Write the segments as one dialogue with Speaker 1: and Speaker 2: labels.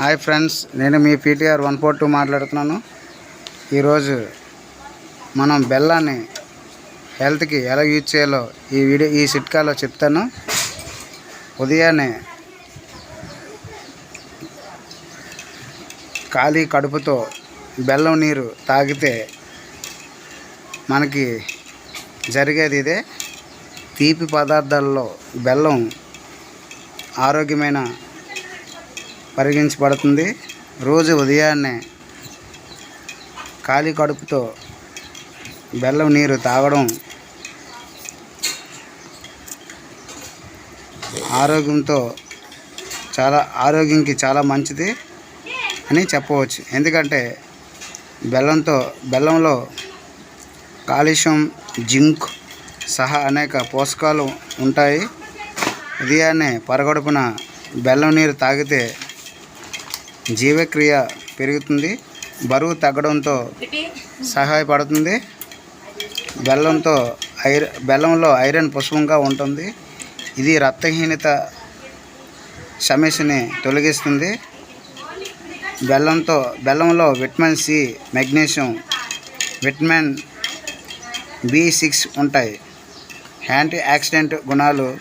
Speaker 1: Hi friends నేను మీ PTR one four two మాట్లాడుతున్నాను. ఈరోజు మనం బెల్లాన్ని హెల్త్కి ఎలా యూజ్ చేయాలో ఈ వీడియో ఈ చిట్కాలో చెప్తాను. ఉదయాన్నే ఖాళీ కడుపుతో బెల్లం నీరు తాగితే మనకి జరిగేది ఇదే. తీపి పదార్థాల్లో బెల్లం ఆరోగ్యమైన పరిగణించబడుతుంది. రోజు ఉదయాన్నే ఖాళీ కడుపుతో బెల్లం నీరు తాగడం ఆరోగ్యంతో చాలా ఆరోగ్యంకి చాలా మంచిది అని చెప్పవచ్చు. ఎందుకంటే బెల్లంతో బెల్లంలో కాలుష్యం జింక్ సహా అనేక పోషకాలు ఉంటాయి. ఉదయాన్నే పరగడుపున బెల్లం నీరు తాగితే జీవక్రియ పెరుగుతుంది. బరువు తగ్గడంతో సహాయపడుతుంది. బెల్లంతో ఐర బెల్లంలో ఐరన్ పుష్పంగా ఉంటుంది. ఇది రక్తహీనత సమస్యని తొలగిస్తుంది. బెల్లంతో బెల్లంలో vitamin C magnesium vitamin B six ఉంటాయి. యాంటీ ఆక్సిడెంట్ గుణాలు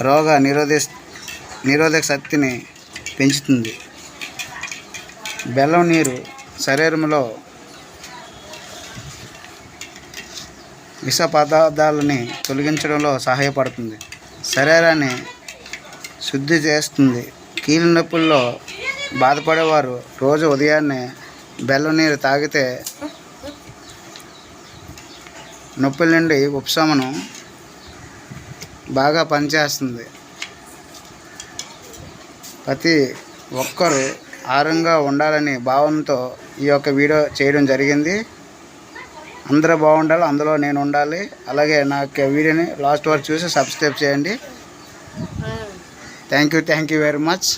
Speaker 1: రోగ నిరోధ నిరోధక శక్తిని పెంచుతుంది. బెల్లం నీరు శరీరంలో విష పదార్థాలని తొలగించడంలో సహాయపడుతుంది. శరీరాన్ని శుద్ధి చేస్తుంది. కీళ్ళ నొప్పుల్లో బాధపడేవారు రోజు ఉదయాన్నే బెల్లం నీరు తాగితే నొప్పుల నుండి ఉపశమనం బాగా పనిచేస్తుంది. ప్రతి ఒక్కరూ ఆరోగ్యంగా ఉండాలని భావనతో ఈ యొక్క వీడియో చేయడం జరిగింది. అందరూ బాగుండాలి అందులో నేను ఉండాలి. అలాగే నా యొక్క వీడియోని లాస్ట్ వరకు చూసి సబ్స్క్రైబ్ చేయండి. Thank you thank you very much